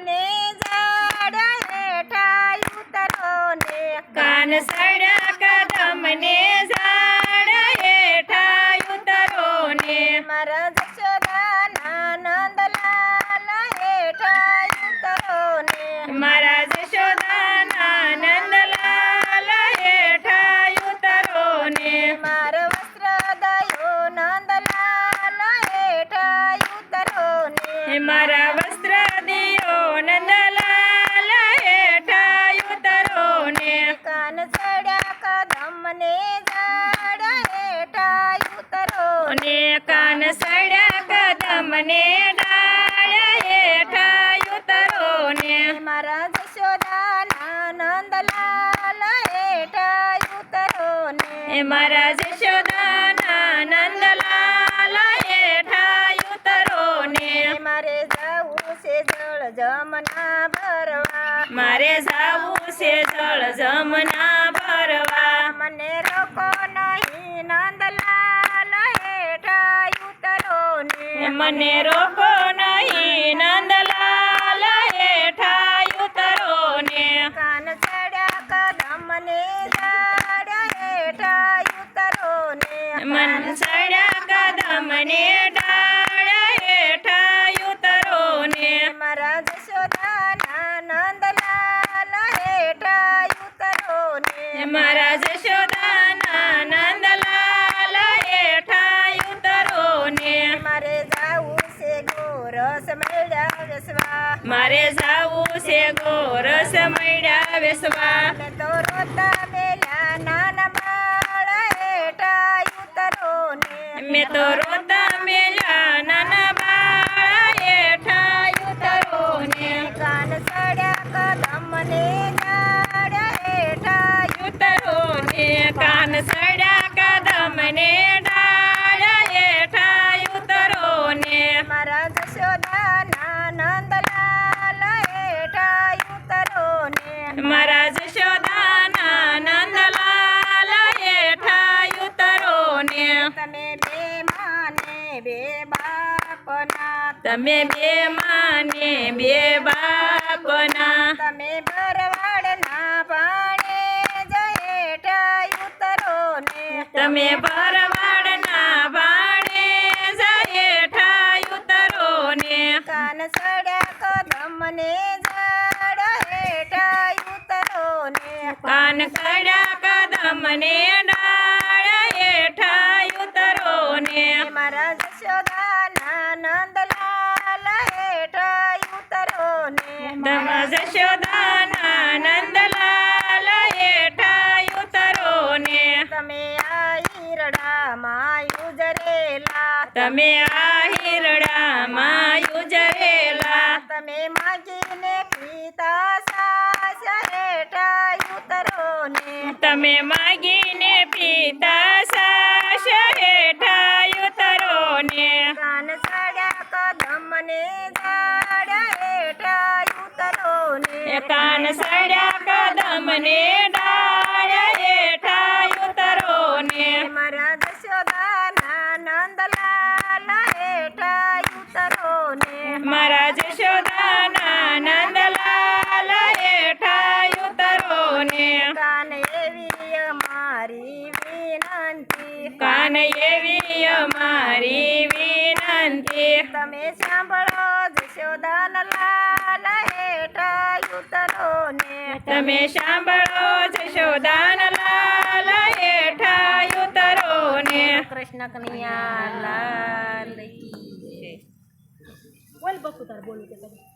મને ઝાડ હેઠા ઉતરો ને કાન સડ્યા કદમને ઝાડ હેઠા ઉતરો ને મારા જશોદાના નંદલાલ હેઠા ઉતરો ને મારા જશોદાના નંદલાલ હેઠા ઉતરો ને મારો વસ્ત્ર દયો નંદલાલ હેઠા ઉતરો ને મારા મારા જશોદાના નંદલાલ હેઠા ઉતરો ને મારે જાવું છે જળ જમના ભરવા. મારે જાવું છે જળ જમના ભરવા. મને રોકો નહીં નંદલાલ હેઠા ઉતરો ને મને રોકો નહીં નંદલાલ હેઠા ઉતરો ને કાન ચડ્યા કદમ ને ઝાડ હેઠા ઉતરો ને મન સડ્યા કદમને ડાળ હેઠા ઉતરો ને મારા જશોદાના નંદલાલ હેઠા ઉતરો ને મારા જશોદાના નંદલાલ હેઠા ઉતરો ને મારે જાવું છે ગોરસ મળ્યા વેસવા. મારે જાવું છે ગોરસ મળ્યા વેસવા. તો રોતા મેં તો રોતા મેલ્યા નાના બાળ હેઠા ઉતરો ને કાન સડ્યા કદમ ને ઝાડ હેઠા ઉતરો ને કાન સડ્યા કદમને ડાળ હેઠા ઉતરો ને મારા જશોદાના નંદલાલ હેઠા ઉતરો ને મારા બે માને બે બાપના તમે બે માને બે બાપના. તમે ભરવાડના પાણે જ હેઠા ઉતરો ને. તમે ભરવાડના બાણે હેઠા ઉતરો ને. કાન સડ્યા કદમ ને ઝાડ હેઠા ઉતરો ને. કાન કડ્યા કદમને ડાળ તમે આ હિરડામાં યુજરેલા તમે માગીને પીતા સાસરેટા ઉતરો ને તમે માગીને પીતા સાસ હેઠા ઉતરો ને કાન સડ્યા કદમ ને ઝાડ હેઠા ઉતરો ને કાન સડ્યા કદમને મારા જશોદાના નંદલાલ હેઠા ઉતરો ને કાન એવી અમારી વિનંતી. કાન એવી અમારી વિનંતી. તમે સાંભળો જશોદાન લાલ હેઠા ઉતરો ને તમે સાંભળો જશોદાન લાલ હેઠા ઉતરો ને કૃષ્ણ કનૈયા લાલ કી. vuelvo a votar, vuelvo a votar.